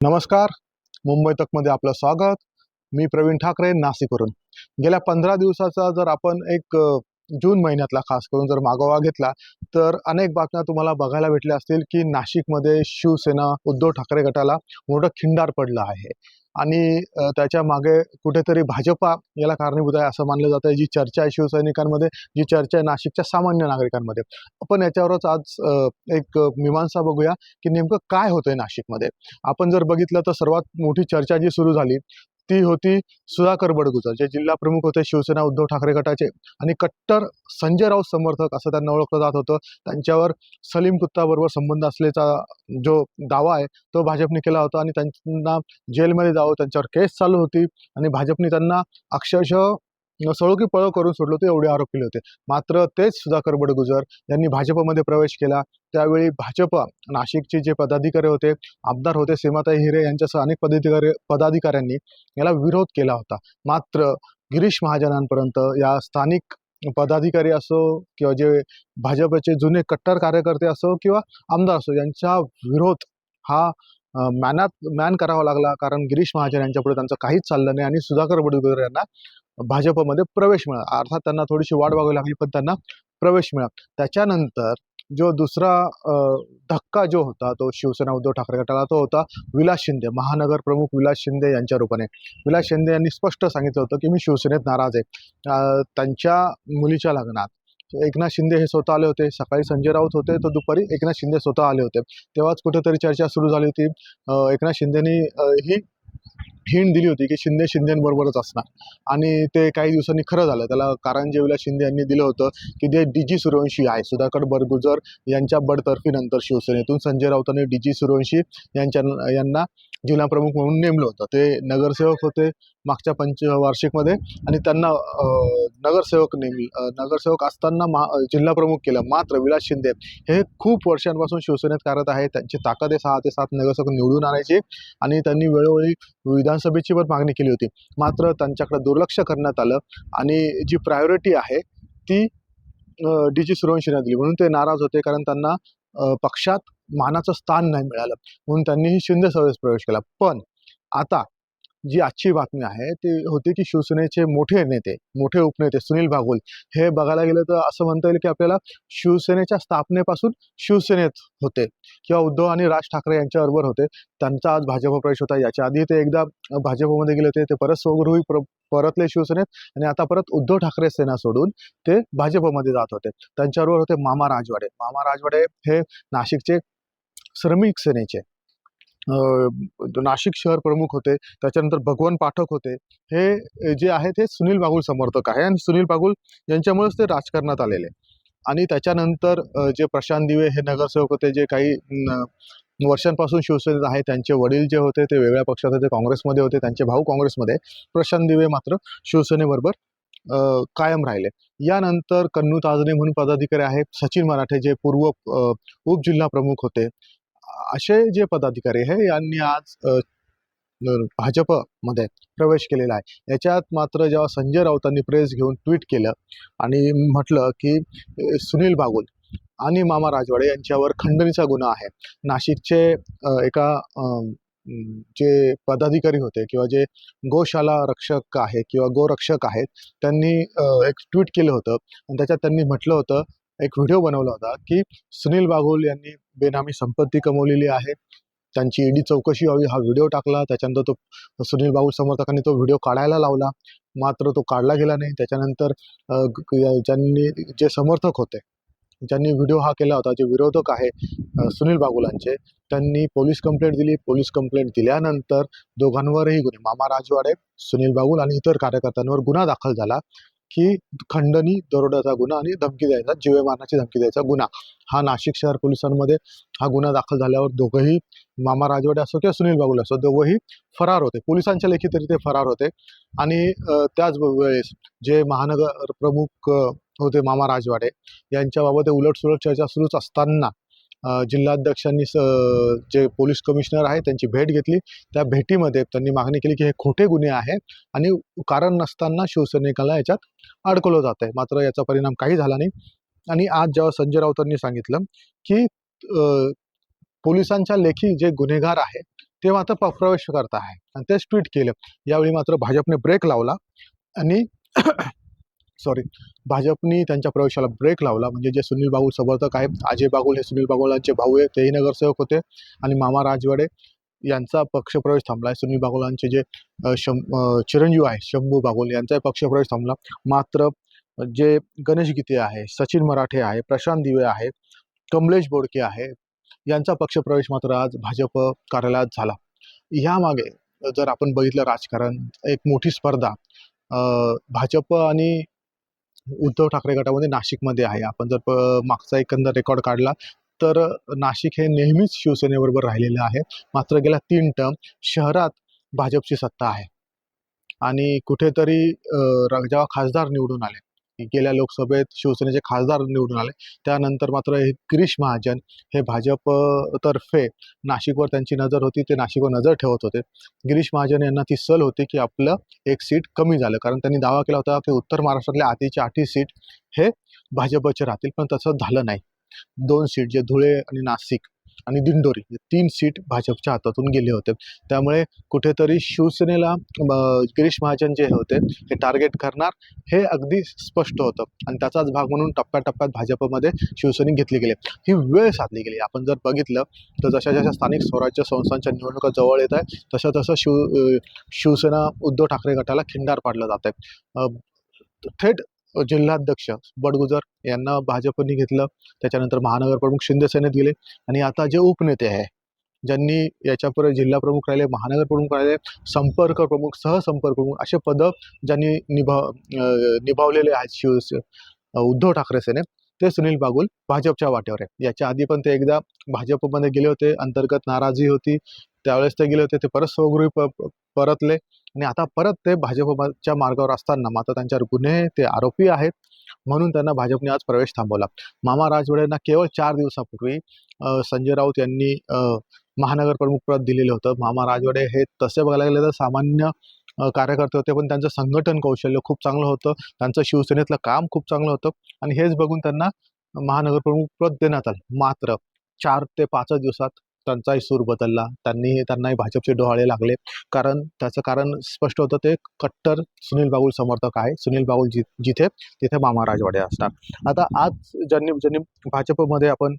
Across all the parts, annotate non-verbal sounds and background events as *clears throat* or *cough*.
नमस्कार. मुंबई तकमध्ये आपलं स्वागत. मी प्रवीण ठाकरे नाशिकवरून. गेल्या पंधरा दिवसाचा जर आपण एक जून महिन्यातला खास करून जर मागोवा घेतला तर अनेक बातम्या तुम्हाला बघायला भेटल्या असतील की नाशिकमध्ये शिवसेना उद्धव ठाकरे गटाला मोठं खिंडार पडलं आहे. आणि त्याच्यामागे कुठेतरी भाजपा याला कारणीभूत आहे असं मानलं जातं जी चर्चा आहे शिवसैनिकांमध्ये जी चर्चा आहे नाशिकच्या सामान्य नागरिकांमध्ये. आपण याच्यावरच आज एक मीमांसा बघूया की नेमकं काय होतंय नाशिकमध्ये. आपण जर बघितलं तर सर्वात मोठी चर्चा जी सुरू झाली ती होती सुधाकर बडगुजर जे जिल्हा प्रमुख होते शिवसेना उद्धव ठाकरे गटाचे. आणि कट्टर संजय राऊत समर्थक असं त्यांना ओळखलं जात होतं. त्यांच्यावर सलीम कुत्ताबरोबर संबंध असल्याचा जो दावा आहे तो भाजपने केला होता. आणि त्यांना जेलमध्ये जावं त्यांच्यावर केस चालू होती. आणि भाजपने त्यांना अक्षरशः सळोकी पळो करून सोडलं होतं एवढे आरोप केले होते. मात्र तेच सुधाकर बडगुजर यांनी भाजपमध्ये प्रवेश केला. त्यावेळी भाजप नाशिकचे जे पदाधिकारी होते आमदार होते सीमाताई हिरे यांच्यासह अनेक पदाधिकारी पदाधिकाऱ्यांनी याला विरोध केला होता. मात्र गिरीश महाजनांपर्यंत या स्थानिक पदाधिकारी असो किंवा जे भाजपचे जुने कट्टर कार्यकर्ते असो किंवा आमदार असो यांचा विरोध हा मॅनात मॅन करावा लागला. कारण गिरीश महाजन यांच्यापुढे त्यांचं काहीच चाललं नाही आणि सुधाकर बडगुजर यांना भाजपमध्ये प्रवेश मिळाला. अर्थात त्यांना थोडीशी वाट बघावी लागली पण त्यांना प्रवेश मिळाला. त्याच्यानंतर जो दुसरा धक्का जो होता तो शिवसेना उद्धव ठाकरे गटाला तो होता विलास शिंदे. महानगर प्रमुख विलास शिंदे यांच्या रूपाने. विलास शिंदे यांनी स्पष्ट सांगितलं होतं की मी शिवसेनेत नाराज आहे. त्यांच्या मुलीच्या लग्नात एकनाथ शिंदे हे स्वतः आले होते. सकाळी संजय राऊत होते तर दुपारी एकनाथ शिंदे स्वतः आले होते. तेव्हाच कुठेतरी चर्चा सुरू झाली होती. एकनाथ शिंदेनी ही हिंट दिली होती की शिंदे शिंदेबरोबरच असणार. आणि ते काही दिवसांनी खरं झालं. त्याला कारंजेवीला शिंदे यांनी दिलं होतं की ते डी जी सूर्यवंशी आहे सुधाकर बरगुजर यांच्या बडतर्फीनंतर शिवसेनेतून संजय राऊतांनी डी जी सूर्यवंशी यांच्या यांना जिल्हाप्रमुख म्हणून नेमलं होतं. ते नगरसेवक होते मागच्या पंचवार्षिकमध्ये आणि त्यांना नगरसेवक नेमले नगरसेवक असताना मा जिल्हा प्रमुख केलं मात्र विलास शिंदे हे खूप वर्षांपासून शिवसेनेत कार्यरत आहे त्यांची ताकद आहे सहा ते सात नगरसेवक निवडून आणायची आणि त्यांनी वेळोवेळी विधानसभेची पण मागणी केली होती. मात्र त्यांच्याकडे दुर्लक्ष करण्यात आलं आणि जी प्रायोरिटी आहे ती डी जी सूर्यवंशीने दिली. म्हणून ते नाराज होते कारण त्यांना पक्षात मानाचं स्थान नाही मिळालं. म्हणून त्यांनीही शिंदे सभेत प्रवेश केला. पण आता जी आजची बातमी आहे ती होती की शिवसेनेचे मोठे नेते मोठे उपनेते सुनील बागुल हे बघायला गेलं तर असं म्हणता येईल की आपल्याला शिवसेनेच्या स्थापनेपासून शिवसेनेत होते किंवा उद्धव आणि राज ठाकरे यांच्याबरोबर होते. त्यांचा आज भाजप प्रवेश होता. याच्या आधी ते एकदा भाजपमध्ये गेले होते. ते परत स्वगृही परतले शिवसेनेत आणि आता परत उद्धव ठाकरे सेना सोडून ते भाजपमध्ये जात होते. त्यांच्याबरोबर होते मामा राजवाडे. मामा राजवाडे हे नाशिकचे श्रमिक सेनेचे. नाशिक शहर प्रमुख होते त्याच्यानंतर भगवान पाठक होते. हे जे आहेत हे सुनील बागुल समर्थक आहे आणि सुनील बागुल यांच्यामुळेच ते राजकारणात आलेले. आणि त्याच्यानंतर जे प्रशांत दिवे हे नगरसेवक होते जे काही वर्षांपासून शिवसेनेत आहे त्यांचे वडील जे होते ते वेगळ्या पक्षात होते काँग्रेसमध्ये होते त्यांचे भाऊ काँग्रेसमध्ये. प्रशांत दिवे मात्र शिवसेनेबरोबर कायम राहिले. यानंतर कन्नू ताजने म्हणून पदाधिकारी आहेत सचिन मराठे जे पूर्व उपजिल्हा प्रमुख होते असे जे पदाधिकारी आहे यांनी आज भाजपमध्ये प्रवेश केलेला आहे. याच्यात मात्र जेव्हा संजय राऊतांनी प्रेस घेऊन ट्विट केलं आणि म्हटलं की सुनील बागुल आणि मामा राजवाडे यांच्यावर खंडणीचा गुन्हा आहे. नाशिकचे एका जे पदाधिकारी होते किंवा जे गोशाला रक्षक आहे किंवा गोरक्षक आहेत त्यांनी एक ट्विट केलं होतं. आणि त्याच्यात त्यांनी म्हटलं होतं एक व्हिडिओ बनवला होता की सुनील बागुल यांनी बेनामी संपत्ती कमवलेली आहे. त्यांची ईडी चौकशी व्हावी हा व्हिडिओ टाकला. त्याच्यानंतर तो सुनील बाबू समर्थकांनी तो व्हिडिओ काढायला लावला. मात्र तो काढला गेला नाही. त्याच्यानंतर ज्यांनी जे समर्थक होते ज्यांनी व्हिडिओ हा केला होता जे विरोधक आहे सुनील बागुलांचे त्यांनी पोलीस कंप्लेंट दिली. पोलीस कंप्लेंट दिल्यानंतर दोघांवरही गुन्हे मामा राजवाडे सुनील बागुल आणि इतर कार्यकर्त्यांवर गुन्हा दाखल झाला. की खंडणी दरोड्याचा गुन्हा आणि धमकी द्यायचा जीवे मारण्याची धमकी द्यायचा गुन्हा. हा नाशिक शहर पोलिसांमध्ये हा गुन्हा दाखल झाल्यावर दोघंही मामा राजवाडे असो किंवा सुनील बागुल असो दोघंही फरार होते. पोलिसांच्या लेखी तरी ते फरार होते. आणि त्याच वेळेस जे महानगर प्रमुख होते मामा राजवाडे यांच्याबाबत उलटसुलट चर्चा सुरूच असताना जिल्हाध्यक्षांनी स जे पोलीस कमिशनर आहे त्यांची भेट घेतली. त्या भेटीमध्ये त्यांनी मागणी केली की हे खोटे गुन्हे आहे आणि कारण नसताना शिवसैनिकाला याच्यात अडकवलं जात आहे मात्र याचा परिणाम काही झाला नाही. आणि आज जेव्हा संजय राऊतांनी सांगितलं की पोलिसांच्या लेखी जे गुन्हेगार आहे ते मात्र प प्रवेश करत आहे. आणि तेच ट्विट केलं. यावेळी मात्र भाजपने ब्रेक लावला. आणि *clears throat* सॉरी भाजपनी त्यांच्या प्रवेशाला ब्रेक लावला. म्हणजे जे सुनील बागुल समर्थक आहेत अजय बागुल हे सुनील बागुलांचे भाऊ आहे तेही नगरसेवक होते. आणि मामा राजवाडे यांचा पक्षप्रवेश थांबला. आहे सुनील बागोलांचे जे शं चिरंजीव आहे शंभू बागोल यांचा पक्षप्रवेश थांबला. मात्र जे गणेश गीते आहे सचिन मराठे आहे प्रशांत दिवे आहे कमलेश बोडके आहे यांचा पक्षप्रवेश मात्र आज भाजप कार्यालयात झाला. ह्यामागे जर आपण बघितलं राजकारण एक मोठी स्पर्धा भाजप आणि उद्धव ठाकरे गटामध्ये नाशिकमध्ये आहे. आपण जर प- मागचा एकंदर रेकॉर्ड काढला तर नाशिक हे नेहमीच शिवसेनेबरोबर राहिलेलं आहे. मात्र गेल्या तीन टर्म शहरात भाजपची सत्ता आहे. आणि कुठेतरी जेव्हा खासदार निवडून आले गेल्या लोकसभेत शिवसेनेचे खासदार निवडून आले त्यानंतर मात्र हे गिरीश महाजन हे भाजपतर्फे नाशिकवर त्यांची नजर होती ते नाशिकवर नजर ठेवत होते. गिरीश महाजन यांना ती सल होती की आपलं एक सीट कमी झालं. कारण त्यांनी दावा केला होता की उत्तर महाराष्ट्रातल्या आधीच्या आठही सीट हे भाजपचे राहतील पण तसं झालं नाही. दोन सीट जे धुळे आणि नाशिक आणि दिंडोरी हे तीन सीट भाजपच्या हातातून गेले होते. त्यामुळे कुठेतरी शिवसेनेला गिरीश महाजन जे होते हे टार्गेट करणार हे अगदी स्पष्ट होतं. आणि त्याचाच भाग म्हणून टप्प्याटप्प्यात भाजपमध्ये शिवसैनिक घेतली गेले. ही वेळ साधली गेली. आपण जर बघितलं तर जशा जशा स्थानिक स्वराज्य संस्थांच्या निवडणुका जवळ येत आहे तसं तसं शिव शिवसेना उद्धव ठाकरे गटाला खिंडार पाडलं जात आहे थेट जिल्हाध्यक्ष बडगुजर यांना भाजपने घेतलं. त्याच्यानंतर महानगर प्रमुख गेले. आणि आता जे उपनेते आहे ज्यांनी याच्यापुढे जिल्हा प्रमुख राहिले महानगर प्रमुख राहिले संपर्क प्रमुख सहसंपर्क प्रमुख असे पदं ज्यांनी निभा निभावलेले आहेत शिव उद्धव ठाकरे सेनेत ते सुनील बागुल भाजपच्या वाटेवर आहे याच्या आधी पण ते एकदा भाजपमध्ये गेले होते. अंतर्गत नाराजी होती. त्यावेळेस ते गेले होते. ते परत स्वगृही प- परतले. आणि आता परत ते भाजपच्या मार्गावर असताना मात्र त्यांच्यावर गुन्हे ते आरोपी आहेत. म्हणून त्यांना भाजपने आज प्रवेश थांबवला. मामा राजवाडेंना केवळ चार दिवसापूर्वी संजय राऊत यांनी महानगर प्रमुख पद दिलेलं होतं. मामा राजवाडे हे तसे बघायला गेलं तर सामान्य कार्यकर्ते होते पण त्यांचं संघटन कौशल्य खूप चांगलं होतं. त्यांचं शिवसेनेतलं काम खूप चांगलं होतं. आणि हेच बघून त्यांना महानगर प्रमुख पद देण्यात आलं. मात्र चार ते पाचच दिवसात त्यांचाही सूर बदलला. त्यांनी त्यांनाही भाजपचे डोहाळे लागले. कारण त्याचं कारण स्पष्ट होतं ते कट्टर सुनील बागुल समर्थक आहे. सुनील बागुल जि जिथे तिथे मामा राजवाडे असतात. आता आज ज्यांनी ज्यांनी भाजपमध्ये आपण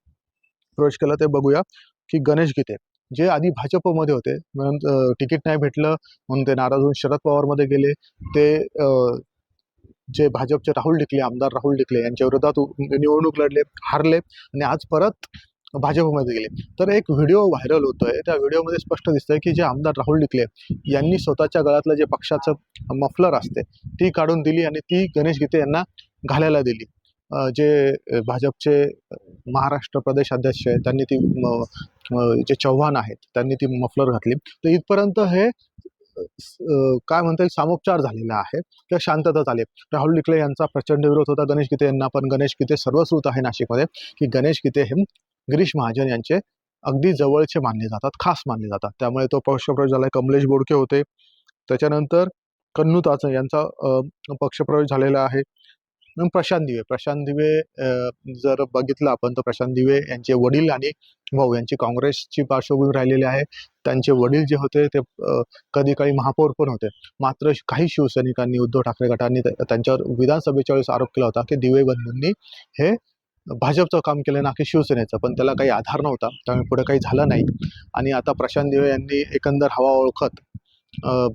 प्रवेश केला ते बघूया की गणेश गीते जे आधी भाजपमध्ये होते. म्हणून तिकीट नाही भेटलं म्हणून ते नाराज होऊन शरद पवारमध्ये गेले. ते जे भाजपचे राहुल डिकले आमदार राहुल डिकले यांच्या विरोधात उ- निवडणूक लढले हारले. आणि आज परत भाजपमध्ये गेले. तर एक व्हिडिओ व्हायरल होतोय. त्या व्हिडिओमध्ये स्पष्ट दिसतंय की जे आमदार राहुल डिकले यांनी स्वतःच्या गळ्यातलं जे पक्षाचं मफलर असते ती काढून दिली आणि ती गणेश गीते यांना घालायला दिली. जे भाजपचे महाराष्ट्र प्रदेश अध्यक्ष आहेत त्यांनी ती जे चव्हाण आहेत त्यांनी ती मफलर घातली. तर इथपर्यंत हे काय म्हणता येईल सामोपचार झालेला आहे. किंवा शांतता झाली राहुल डिकले यांचा प्रचंड विरोध होता. गणेश गीते यांना पण. गणेश गीते सर्वश्रुत आहे नाशिकमध्ये. की गणेश गीते हे गिरीश महाजन यांचे अगदी जवळचे मानले जातात खास मानले जातात. त्यामुळे तो पक्षप्रवेश झाला कमलेश बोडके होते. त्याच्यानंतर कन्नू ताचं यांचा पक्षप्रवेश झालेला आहे. मग प्रशांत दिवे. प्रशांत दिवे जर बघितलं आपण तर प्रशांत दिवे यांचे वडील आणि भाऊ यांची काँग्रेसची पार्श्वभूमी राहिलेली आहे. त्यांचे वडील जे होते ते कधी काळी महापौर पण होते. मात्र काही शिवसैनिकांनी उद्धव ठाकरे गटांनी त्यांच्यावर विधानसभेच्या वेळेस आरोप केला होता की दिवे बंधूंनी हे भाजपचं काम केलं ना की शिवसेनेचं पण त्याला काही आधार नव्हता त्यामुळे पुढे काही झालं नाही. आणि आता प्रशांत दिवे यांनी एकंदर हवा ओळखत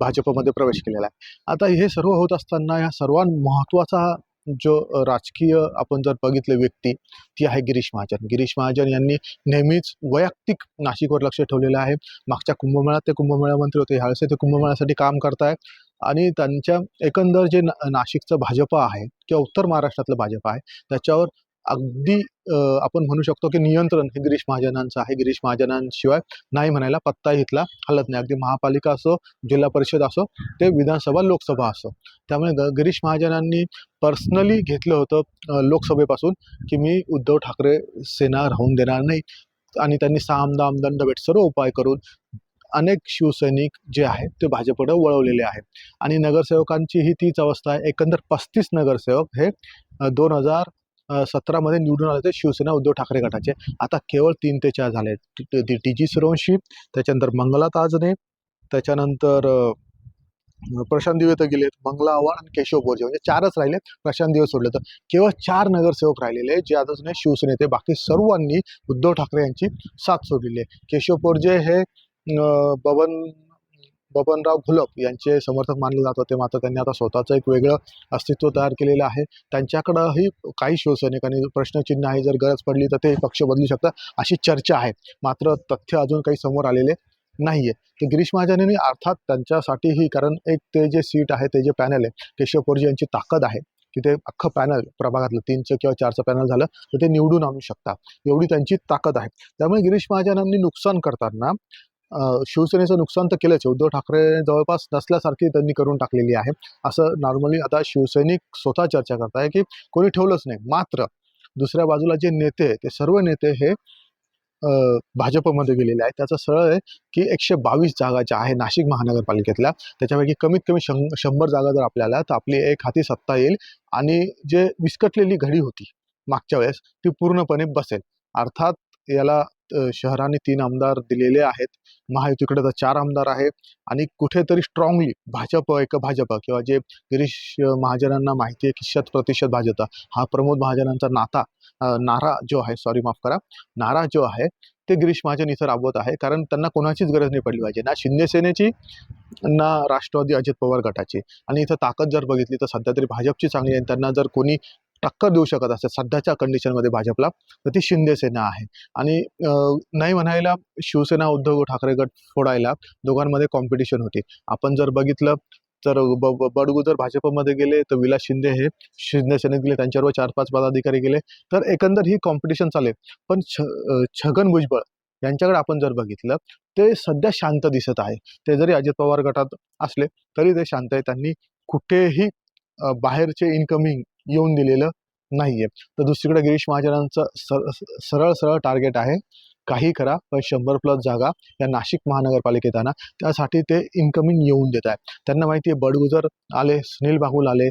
भाजपमध्ये प्रवेश केलेला आहे. आता हे सर्व होत असताना या सर्वात महत्त्वाचा जो राजकीय आपण जर बघितले व्यक्ती ती आहे गिरीश महाजन. गिरीश महाजन यांनी नेहमीच वैयक्तिक नाशिकवर लक्ष ठेवलेलं आहे. मागच्या कुंभमेळ्यात ते कुंभमेळा मंत्री होते ह्यावेळेस ते कुंभमेळ्यासाठी काम करतायत. आणि त्यांच्या एकंदर जे ना नाशिकचं भाजप आहे किंवा उत्तर महाराष्ट्रातलं भाजप आहे त्याच्यावर अगदी आपण म्हणू शकतो की नियंत्रण हे गिरीश महाजनांचं आहे. गिरीश महाजनांशिवाय नाही म्हणायला पत्ता इथला हलत नाही. अगदी महापालिका असो जिल्हा परिषद असो ते विधानसभा लोकसभा असो. त्यामुळे ग गिरीश महाजनांनी पर्सनली घेतलं होतं लोकसभेपासून की मी उद्धव ठाकरे सेना राहून देणार नाही. आणि त्यांनी साम दाम दंडभेट सर्व उपाय करून अनेक शिवसैनिक जे आहेत ते भाजपकडे वळवलेले आहेत. आणि नगरसेवकांचीही तीच अवस्था आहे. एकंदर पस्तीस नगरसेवक हे दोन हजार सतरामध्ये निवडून आले ते शिवसेना उद्धव ठाकरे गटाचे. आता केवळ तीन ते चार झाले. टी जी सुरवंशी त्याच्यानंतर मंगला ताजने त्याच्यानंतर प्रशांत दिवे तर गेलेत. मंगला आव्हाड आणि केशव बोरजे. म्हणजे चारच राहिले. प्रशांत दिवे सोडले तर. केवळ चार नगरसेवक राहिलेले जे आता शिवसेने शिवसेनेते बाकी सर्वांनी उद्धव ठाकरे यांची साथ सोडलेली आहे. केशव बोरजे हे बबन बबनराव घुलप यांचे समर्थक मानले जात होते. मात्र त्यांनी आता स्वतःचं एक वेगळं अस्तित्व तयार केलेलं आहे. त्यांच्याकडंही काही शिवसैनिकांनी प्रश्नचिन्ह आहे. जर गरज पडली तर ते पक्ष बदलू शकतात अशी चर्चा आहे. मात्र तथ्य अजून काही समोर आलेले नाही आहे तर गिरीश महाजनांनी अर्थात त्यांच्यासाठीही कारण एक ते जे सीट आहे ते जे पॅनल आहे केशव पोरजी यांची ताकद आहे की ते अख्खं पॅनल प्रभागातलं तीनचं किंवा चारचं पॅनल झालं तर ते निवडून आणू शकतात. एवढी त्यांची ताकद आहे. त्यामुळे गिरीश महाजनांनी नुकसान करताना शिवसेनेचं नुकसान तर केलंच. उद्धव ठाकरे जवळपास नसल्यासारखी त्यांनी करून टाकलेली आहे. असं नॉर्मली आता शिवसैनिक स्वतः चर्चा करत आहे की कोणी ठेवलंच नाही. मात्र दुसऱ्या बाजूला जे नेते ते सर्व नेते हे भाजपमध्ये गेलेले आहेत. त्याचं सरळ आहे की एकशे बावीस जागा ज्या आहे नाशिक महानगरपालिकेतल्या त्याच्यापैकी कमीत कमी शं शंभर जागा जर आपल्याला तर आपली एक हाती सत्ता येईल आणि जे विस्कटलेली घडी होती मागच्या वेळेस ती पूर्णपणे बसेल. अर्थात याला शहराने तीन आमदार दिलेले आहेत. महायुतीकडे तर चार आमदार आहे आणि कुठेतरी स्ट्रॉंगली भाजप एक भाजप किंवा जे गिरीश महाजनांना माहिती आहे की शत प्रतिशत भाजप. हा प्रमोद महाजनांचा नाता नारा जो आहे सॉरी माफ करा नारा जो आहे ते गिरीश महाजन इथं राबवत आहे. कारण त्यांना कोणाचीच गरज नाही पडली पाहिजे. ना शिंदेसेनेची ना राष्ट्रवादी अजित पवार गटाची. आणि इथं ताकद जर बघितली तर सध्या तरी भाजपची चांगली आहे. त्यांना जर कोणी टक्कर देऊ शकत असेल सध्याच्या कंडिशनमध्ये भाजपला तर ती शिंदेसेना आहे. आणि नाही म्हणायला शिवसेना उद्धव ठाकरे गट फोडायला दोघांमध्ये कॉम्पिटिशन होती. आपण जर बघितलं तर ब ब- बडगू जर भाजपमध्ये गेले तर विलास शिंदे हे शिंदेसेनेत गेले त्यांच्यावर चार पाच पदाधिकारी गेले तर एकंदर ही कॉम्पिटिशन चालेल. पण छ छगन भुजबळ यांच्याकडे आपण जर बघितलं ते सध्या शांत दिसत आहे. ते जरी अजित पवार गटात असले तरी ते शांत आहे. त्यांनी कुठेही बाहेरचे इन्कमिंग येऊन दिलेलं नाही आहे तर दुसरीकडे गिरीश महाजनांचं सर सरळ सरळ टार्गेट आहे काही करा पण शंभर प्लस जागा या नाशिक महानगरपालिकेत आणा. त्यासाठी ते इन्कमिंग येऊन देत आहे. त्यांना माहिती आहे बडगुजर आले सुनील बाहुल आले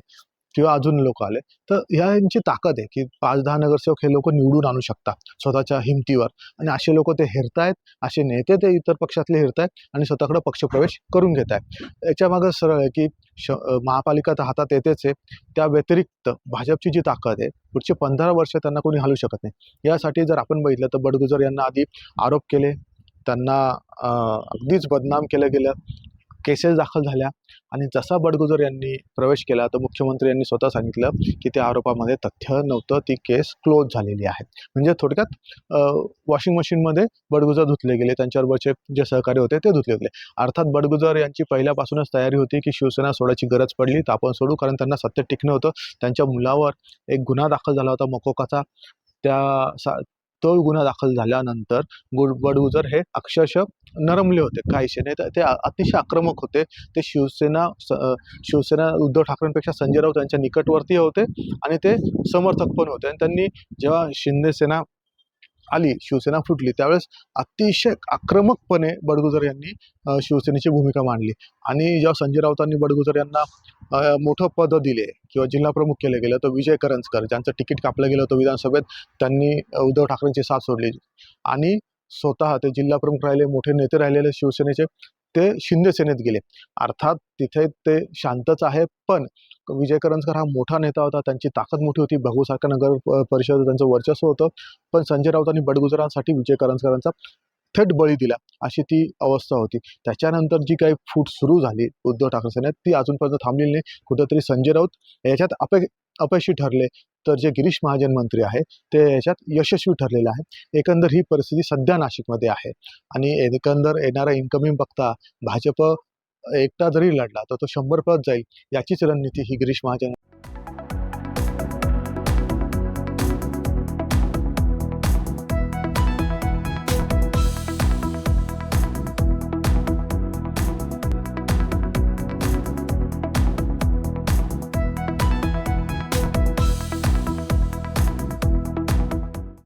किंवा अजून लोक आले तर यांची ताकद आहे की पाच दहा नगरसेवक हे लोक निवडून आणू शकतात स्वतःच्या हिमतीवर. आणि असे लोक ते हेरतायत असे नेते ते इतर पक्षातले हेरतायत आणि स्वतःकडे पक्षप्रवेश करून घेत आहेत याच्यामागं सरळ आहे की श महापालिका तर हातात येतेच आहे. त्या व्यतिरिक्त भाजपची जी ताकद आहे पुढचे पंधरा वर्ष त्यांना कोणी हलू शकत नाही. यासाठी जर आपण बघितलं तर बडगुजर यांना आधी आरोप केले त्यांना अगदीच बदनाम केलं गेलं. केसेस दाखल झाल्या. आणि जसा बडगुजर यांनी प्रवेश केला तर मुख्यमंत्री यांनी स्वतः सांगितलं की त्या आरोपामध्ये तथ्य नव्हतं ती केस क्लोज झालेली आहे. म्हणजे थोडक्यात वॉशिंग मशीनमध्ये बडगुजर धुतले गेले त्यांच्याबरोबरचे जे सहकारी होते ते धुतले गेले. अर्थात बडगुजर यांची पहिल्यापासूनच तयारी होती की शिवसेना सोडायची गरज पडली तर आपण सोडू कारण त्यांना सत्य टिकणं होतं. त्यांच्या मुलावर एक गुन्हा दाखल झाला होता मकोकाचा. त्या सा तो गुन्हा दाखल झाल्यानंतर गुड बडगुजर हे अक्षरशः नरमले होते काहीशे नाही. तर ते अतिशय आक्रमक होते. ते शिवसेना शिवसेना उद्धव ठाकरेंपेक्षा संजय राऊत यांच्या निकटवर्तीय होते आणि ते समर्थक पण होते. आणि त्यांनी जेव्हा शिंदे सेना आली शिवसेना फुटली त्यावेळेस अतिशय आक्रमकपणे बडगुजर यांनी शिवसेनेची भूमिका मांडली. आणि जेव्हा संजय राऊतांनी बडगुजर यांना मोठं पद दिले किंवा जिल्हा प्रमुख केलं गेलं तर विजय करंजकर ज्यांचं तिकीट कापलं गेलं होतं विधानसभेत त्यांनी उद्धव ठाकरेंची साथ सोडली. आणि स्वतः ते जिल्हा प्रमुख राहिले मोठे नेते राहिलेले शिवसेनेचे ते शिंदे सेनेत गेले. अर्थात तिथे ते शांतच आहे पण विजय करंजकर हा मोठा नेता होता. त्यांची ताकद मोठी होती. बघूसारखं नगर परिषद त्यांचं वर्चस्व होतं. पण संजय राऊतांनी बडगुजरांसाठी विजय करंजकरांचा थेट बळी दिला. अशी ती अवस्था होती. त्याच्यानंतर जी काही फूट सुरू झाली उद्धव ठाकरे सेनेत ती अजूनपर्यंत थांबलेली नाही. कुठेतरी संजय राऊत याच्यात अपय अपयशी ठरले. तर जे गिरीश महाजन मंत्री आहे ते याच्यात यशस्वी ठरलेले आहे एकंदर ही परिस्थिती सध्या नाशिकमध्ये आहे. आणि एकंदर येणारा इन्कमिंग बघता भाजप एकटा जरी लढला तर तो शंभर प्लस जाईल याचीच रणनीती ही गिरीश महाजन